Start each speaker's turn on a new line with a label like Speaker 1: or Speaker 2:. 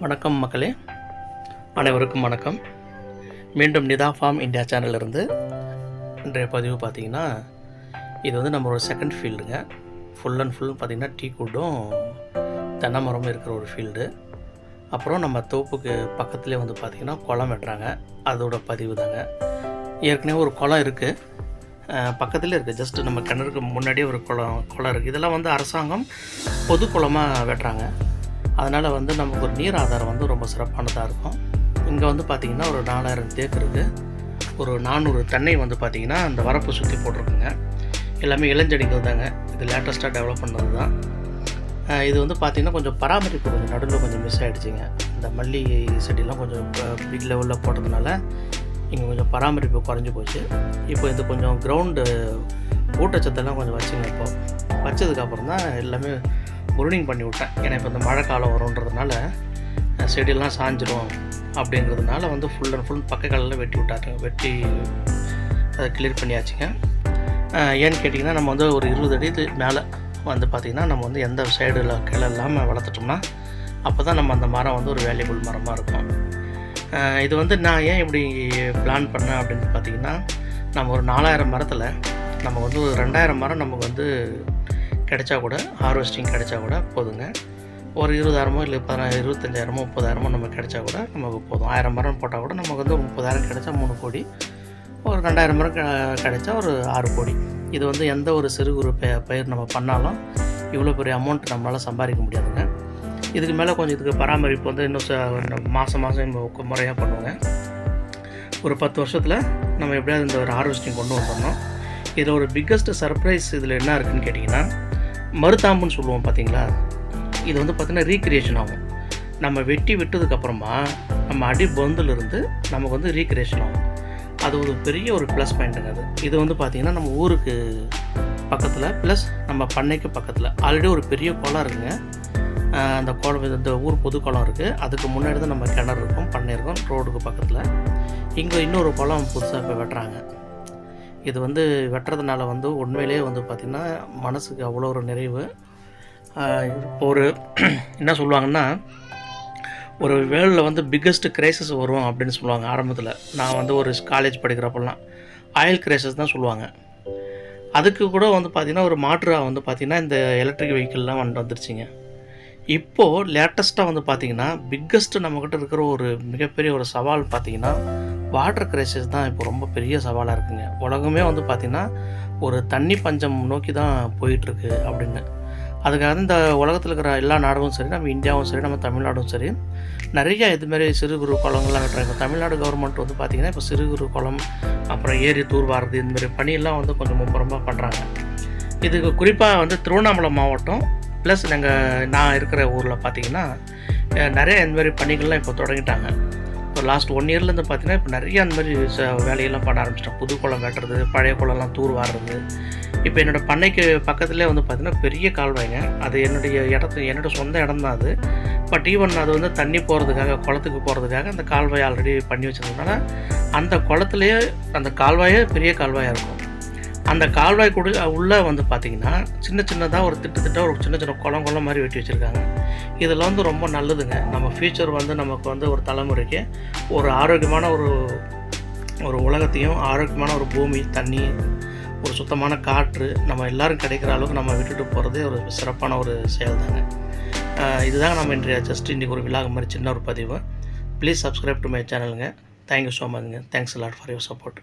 Speaker 1: வணக்கம் மக்களே. அனைவருக்கும் வணக்கம். மீண்டும் நிதா ஃபார்ம் இந்தியா சேனலிருந்து இன்றைய பதிவு பார்த்தீங்கன்னா இது வந்து நம்மளோட செகண்ட் ஃபீல்டுங்க ஃபுல் அண்ட் ஃபுல் பார்த்திங்கன்னா டீ கூட்டும் தென்னை மரமும் இருக்கிற ஒரு ஃபீல்டு அப்புறம் நம்ம தோப்புக்கு பக்கத்துலேயே வந்து பார்த்திங்கன்னா குளம் வெட்டுறாங்க. அதோட பதிவு தாங்க. ஏற்கனவே ஒரு குளம் இருக்குது பக்கத்தில் இருக்குது ஜஸ்ட் நம்ம கிணறுக்கு முன்னாடியே ஒரு குளம் குளம் இருக்குது இதெல்லாம் வந்து அரசாங்கம் பொது குளமாக வெட்டுறாங்க. அதனால் வந்து நமக்கு ஒரு நீர் ஆதாரம் வந்து ரொம்ப சிறப்பானதாக இருக்கும். இங்கே வந்து பார்த்திங்கன்னா ஒரு நாலாயிரம் தேக்கு இருக்குது ஒரு நானூறு தென்னை வந்து பார்த்திங்கன்னா அந்த வரப்பு சுற்றி போட்டிருக்குங்க. எல்லாமே இளஞ்செடிகள் தாங்க. இது லேட்டஸ்ட்டாக டெவலப் பண்ணது தான் இது வந்து பார்த்திங்கன்னா கொஞ்சம் பராமரிப்பு கொஞ்சம் நடுவில் கொஞ்சம் மிஸ் ஆகிடுச்சிங்க இந்த மல்லிகை செடிலாம் கொஞ்சம் பிக் லெவலில் போட்டதுனால இங்கே கொஞ்சம் பராமரிப்பு குறைஞ்சி போச்சு. இப்போ இது கொஞ்சம் கிரவுண்டு ஊட்டச்சத்தெல்லாம் கொஞ்சம் வச்சுங்க இப்போ. வச்சதுக்கப்புறம் தான் எல்லாமே ப்ரூனிங் பண்ணி விட்டேன். ஏன்னா இப்போ இந்த மழை காலம் வரும்ன்றதுனால செடியெல்லாம் சாஞ்சிரும் அப்படிங்கிறதுனால வந்து ஃபுல் அண்ட் ஃபுல் பக்கக்காலில் வெட்டி விட்டாருங்க வெட்டி அதை கிளியர் பண்ணியாச்சுங்க. ஏன்னு கேட்டிங்கன்னா நம்ம வந்து ஒரு இருபது அடி மேலே வந்து பார்த்திங்கன்னா நம்ம வந்து எந்த சைடில் கிளை இல்லாமல் வளர்த்துட்டோம்னா அப்போ தான் நம்ம அந்த மரம் வந்து ஒரு வேல்யூபிள் மரமாக இருக்கும். இது வந்து நான் ஏன் இப்படி பிளான் பண்ணேன் அப்படின்னு பார்த்தீங்கன்னா நம்ம ஒரு நாலாயிரம் மரத்தில் நம்ம வந்து ஒரு ரெண்டாயிரம் மரம் நமக்கு வந்து கிடைச்சா கூட ஹார்வெஸ்டிங் கிடைச்சா கூட போதுங்க. ஒரு இருபதாயிரமோ இல்லை பதினாயிரம் இருபத்தஞ்சாயிரமோ முப்பதாயிரமோ நமக்கு கிடைச்சா கூட நமக்கு போதும். ஆயிரம் மரம் போட்டால் கூட நமக்கு வந்து ஒரு முப்பதாயிரம் கிடைச்சா மூணு கோடி. ஒரு ரெண்டாயிரம் மரம் க- கிடைச்சா ஒரு ஆறு கோடி. இது வந்து எந்த ஒரு சிறு குறு பயிர் நம்ம பண்ணாலும் இவ்வளோ பெரிய அமௌண்ட் நம்மளால் சம்பாதிக்க முடியாதுங்க. இதுக்கு மேலே கொஞ்சம் இதுக்கு பராமரிப்பு வந்து இன்னும் மாதம் மாதம் முறையாக பண்ணுவோங்க. ஒரு பத்து வருஷத்தில் நம்ம எப்படியாவது இந்த ஒரு ஹார்வெஸ்டிங் கொண்டு வந்துடணும் இதில் ஒரு பிக்கஸ்ட் சர்ப்ரைஸ் இதில் என்ன இருக்குதுன்னு கேட்டிங்கன்னா மருதாம்புன்னு சொல்லுவோம் பார்த்தீங்களா? இது வந்து பார்த்திங்கன்னா ரீக்ரியேஷன் ஆகும். நம்ம வெட்டி விட்டதுக்கப்புறமா நம்ம அடி இருந்து நமக்கு வந்து ரீக்ரியேஷன் ஆகும். அது ஒரு பெரிய ஒரு ப்ளஸ் பாயிண்ட்டுங்க அது. இது வந்து பார்த்திங்கன்னா நம்ம ஊருக்கு பக்கத்தில் ப்ளஸ் நம்ம பண்ணைக்கு பக்கத்தில். ஆல்ரெடி ஒரு பெரிய குளம் இருக்குங்க. அந்த குளம் இந்த ஊர் பொது குளம் இருக்குது அதுக்கு முன்னாடி தான் நம்ம கிணறு இருக்கும் பண்ணை இருக்கும் ரோடுக்கு பக்கத்தில். இங்கே இன்னொரு குளம் புதுசாக இப்போ வெட்டுறாங்க. இது வந்து வெட்டுறதுனால வந்து உண்மையிலேயே வந்து பார்த்திங்கன்னா மனசுக்கு அவ்வளோ ஒரு நிறைவு. இப்போ ஒரு என்ன சொல்லுவாங்கன்னா ஒரு வேர்ல்டில் வந்து பிக்கஸ்ட் கிரைசஸ் வரும் அப்படின்னு சொல்லுவாங்க ஆரம்பத்தில். நான் வந்து ஒரு காலேஜ் படிக்கிறப்பெல்லாம் ஆயில் கிரைசஸ் தான் சொல்லுவாங்க. அதுக்கு கூட வந்து பார்த்திங்கன்னா ஒரு மாற்றாக வந்து பார்த்திங்கன்னா இந்த எலக்ட்ரிக் வெஹிக்கிள்லாம் வந்து வந்துருச்சுங்க. இப்போது லேட்டஸ்ட்டாக வந்து பார்த்திங்கன்னா பிக்கஸ்ட்டு நம்மக்கிட்ட இருக்கிற ஒரு மிகப்பெரிய ஒரு சவால் பார்த்திங்கன்னா வாட்டர் கிரைசிஸ் தான் இப்போ ரொம்ப பெரிய சவாலாக இருக்குங்க. உலகமே வந்து பார்த்திங்கன்னா ஒரு தண்ணி பஞ்சம் நோக்கி தான் போயிட்டுருக்கு அப்படின்னு. அதுக்காக இந்த உலகத்தில் இருக்கிற எல்லா நாடும் சரி நம்ம இந்தியாவும் சரி நம்ம தமிழ்நாடும் சரி நிறைய இதுமாரி சிறு குறு குளங்கள்லாம் கட்டுறாங்க. இப்போ தமிழ்நாடு கவர்மெண்ட் வந்து பார்த்திங்கன்னா இப்போ சிறு குறு குளம் அப்புறம் ஏரி தூர்வாரது இதுமாரி பணியெல்லாம் வந்து கொஞ்சம் மும்பரமாக பண்ணுறாங்க இதுக்கு குறிப்பாக வந்து திருவண்ணாமலை மாவட்டம் ப்ளஸ் நாங்கள் நான் இருக்கிற ஊரில் பார்த்தீங்கன்னா நிறைய இதுமாரி பணிகள்லாம் இப்போ தொடங்கிட்டாங்க. லாஸ்ட் ஒன் இயர்லேருந்து பார்த்தீங்கன்னா இப்போ நிறைய அந்த மாதிரி ச- வேலையெல்லாம் பண்ண ஆரம்பிச்சிட்டோம் புது குளம் வெட்டுறது பழைய குளம்லாம் தூர் வாடுறது இப்போ என்னோடய பண்ணைக்கு பக்கத்துலேயே வந்து பார்த்தீங்கன்னா பெரிய கால்வாய்ங்க. அது என்னுடைய இடத்து என்னோட சொந்த இடம் தான் அது. பட் ஈவன் அது வந்து தண்ணி போகிறதுக்காக குளத்துக்கு போகிறதுக்காக அந்த கால்வாய் ஆல்ரெடி பண்ணி வச்சதுனால அந்த குளத்துலேயே அந்த கால்வாயே பெரிய கால்வாயாக இருக்கும். அந்த கால்வாய் குடி உள்ளே வந்து பார்த்திங்கன்னா சின்ன சின்னதாக ஒரு திட்டத்திட்ட ஒரு சின்ன சின்ன குளம் குளம் மாதிரி வெட்டி வச்சுருக்காங்க. இதெல்லாம் வந்து ரொம்ப நல்லதுங்க. நம்ம ஃப்யூச்சர் வந்து நமக்கு வந்து ஒரு தலைமுறைக்கு ஒரு ஆரோக்கியமான ஒரு ஒரு உலகத்தையும் ஆரோக்கியமான ஒரு பூமி தண்ணி ஒரு சுத்தமான காற்று நம்ம எல்லாரும் கிடைக்கிற அளவுக்கு நம்ம விட்டுட்டு போகிறதே ஒரு சிறப்பான ஒரு செயல் தாங்க இதுதான் நம்ம இன்றைய ஜஸ்ட் இன்றைக்கி ஒரு விழாக மாதிரி சின்ன ஒரு பதிவு. ப்ளீஸ் சப்ஸ்கிரைப் டு மை சேனலுங்க thank you so மச்ங்க thanks lot for your support